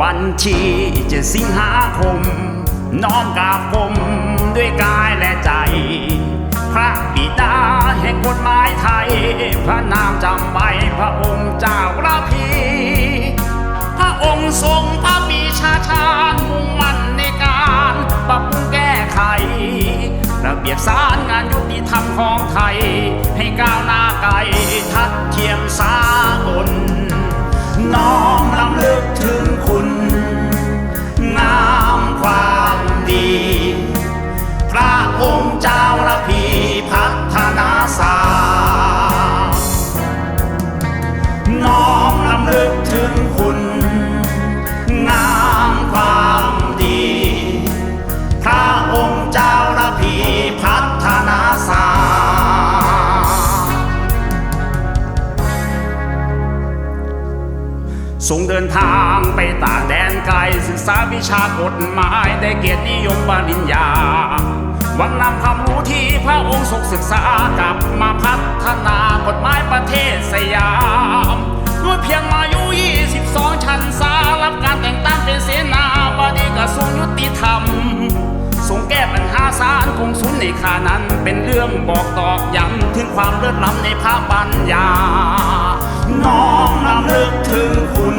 วันที่จะสิงหาคม น้อมกราบผมด้วยกายและใจ พระบิดาแห่งกฎหมายไทย พระนามจำไว้พระองค์เจ้าระพี พระองค์ทรงพระปีชาชาญมุ่งมั่นในการปรับปรุงแก้ไข ระเบียบสารงานยุติธรรมของไทย ให้ก้าวหน้าไกลทัดเทียมสา ส่งเดินทางไปต่างแดนไกลศึกษาวิชากฎหมายได้เกียรตินิยมปริญญาหวังนำความรู้ที่พระองค์ทรงศึกษากลับมาพัฒนากฎหมายประเทศสยามด้วยเพียงมา ในขานั้นเป็นเรื่องบอกตอกย้ำถึงความเลิศล้ำในพระปัญญา น้องนำเลิกถึงคุณ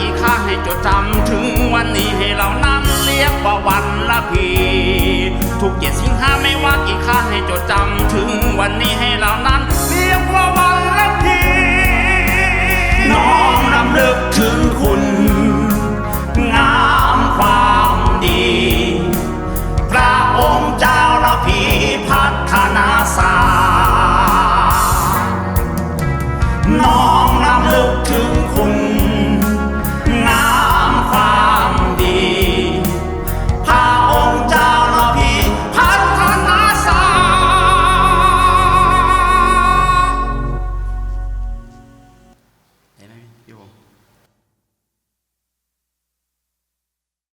อีกข้าให้จดจำถึงวันนี้ให้เรานั้นเรียกว่าวันละพีทุกเย็ดสิงหาไม่ว่ากี่ข้าให้จดจำถึงวันนี้ให้เรานั้นเรียกว่าวันละพีน้องนำลึกถึงคุณ งามความดี พระองค์เจ้าละพีพัฒนาสาน้องนำลึกถึงคุณ